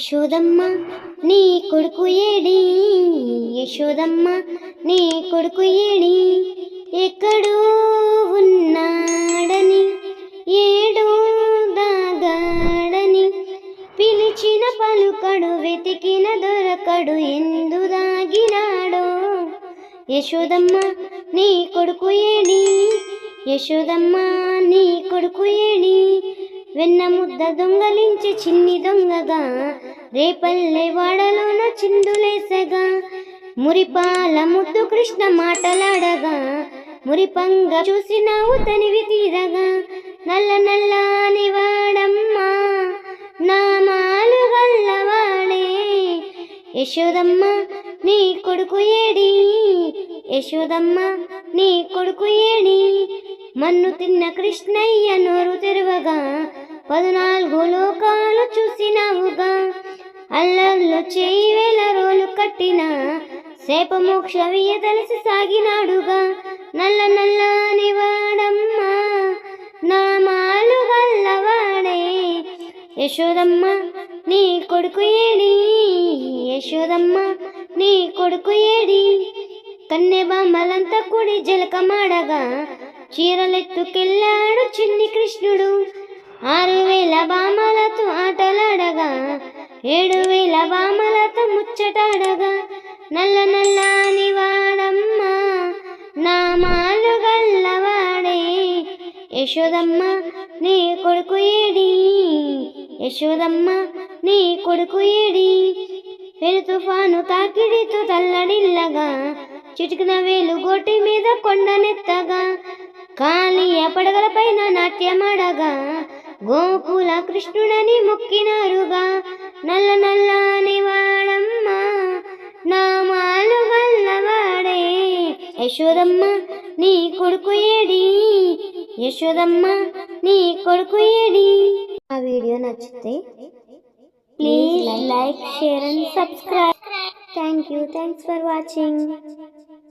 యశోదమ్మ నీ కొడుకు ఏడి? యశోదమ్మ నీ కొడుకు ఏడి? ఎక్కడో ఉన్నాడని ఏడో దాగాడని పిలిచిన పలుకడు వెతికిన దొరకడు ఎందు దాగినాడో? యశోదమ్మ నీ కొడుకు ఏడి? యశోదమ్మ నీ కొడుకు ఏడి? వెన్న ముద్ద దొంగలించి చిన్ని దొంగగా రేపల్లె వాడలోన చిందులేసగా. మురిపాల ముద్దు కృష్ణ మాటలాడగా మురిపంగ చూసినావు తనివి తీరగా. నల్ల నల్లాని వాడమ్మా నామాలు గల్లవాడే. యశోదమ్మ నీ కొడుకు ఏడి? యశోదమ్మ నీ కొడుకు ఏడి? మన్ను తిన్న కృష్ణయ్య నోరు తెరవగా పద్నాలుగు లోకాలు చూసినావుగా. అల్లర్లు చేయి వేల రోలు కట్టిన శాప మోక్ష వియ తెలిసి సాగినాడుగా. నల్ల నల్లని వాడమ్మా నామాలు గల్లవాడే. యశోదమ్మ నీ కొడుకు ఏడి? యశోదమ్మ నీ కొడుకు ఏడి? కన్నె బామ్మలంతా కూడి జలకమాడగా. చీరలెత్తుకెళ్ళాడు చిన్ని కృష్ణుడు. ఆరు వేల బామలతో ఆటలాడగా ఏడు వేల బామలతో ముచ్చటాడగా నల్ల నల్లని నా మాలు గల్లవాడే. యశోదమ్మ నీ కొడుకు ఏడి? యశోదమ్మ నీ కొడుకు ఏడి? పెను తుఫాను తాకిడితో తల్లడిల్లగా చిటికిన వేలు గోటి మీద కొండనెత్తగా కాలి పడగల పైన నాట్యమాడగా గోకుల కృష్ణుడని మొక్కినారుగా నల్ల నల్లని వాడమ్మ నామాలు గల్లవాడే యశోదమ్మ నీ కొడుకు ఏడి? యశోదమ్మ నీ కొడుకు ఏడి? ఆ వీడియో నచ్చితే please like share and subscribe. Thank you. Thanks for watching.